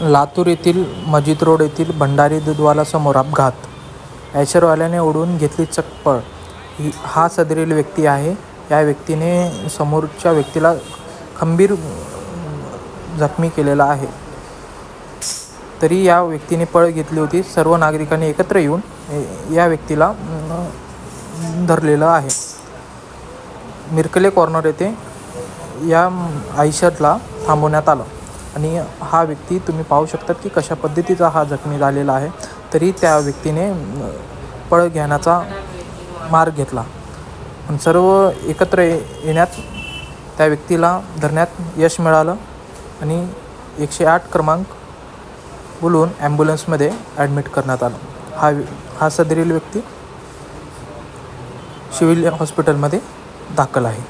लातूर येथील मजिद रोड येथील भंडारी दूधवालासमोर अपघात. ॲशरवाल्याने ओढून घेतली चप्पल. ही हा सदरील व्यक्ती आहे. या व्यक्तीने समोरच्या व्यक्तीला खंबीर जखमी केलेला आहे. तरी या व्यक्तीने पळ घेतली होती. सर्व नागरिकांनी एकत्र येऊन या व्यक्तीला धरलेलं आहे. मिरकले कॉर्नर येथे या आयशरला थांबवण्यात आलं. आणि हा व्यक्ती तुम्ही पाहू शकतात की कशा पद्धतीचा हा जखमी झालेला आहे. तरी त्या व्यक्तीने पळ घेण्याचा मार्ग घेतला. पण सर्व एकत्र ये येण्यात त्या व्यक्तीला धरण्यात यश मिळालं आणि एकशे आठ क्रमांक बोलून ॲम्ब्युलन्समध्ये ॲडमिट करण्यात आलं. हा हा सदरील व्यक्ती सिव्हिल हॉस्पिटलमध्ये दाखल आहे.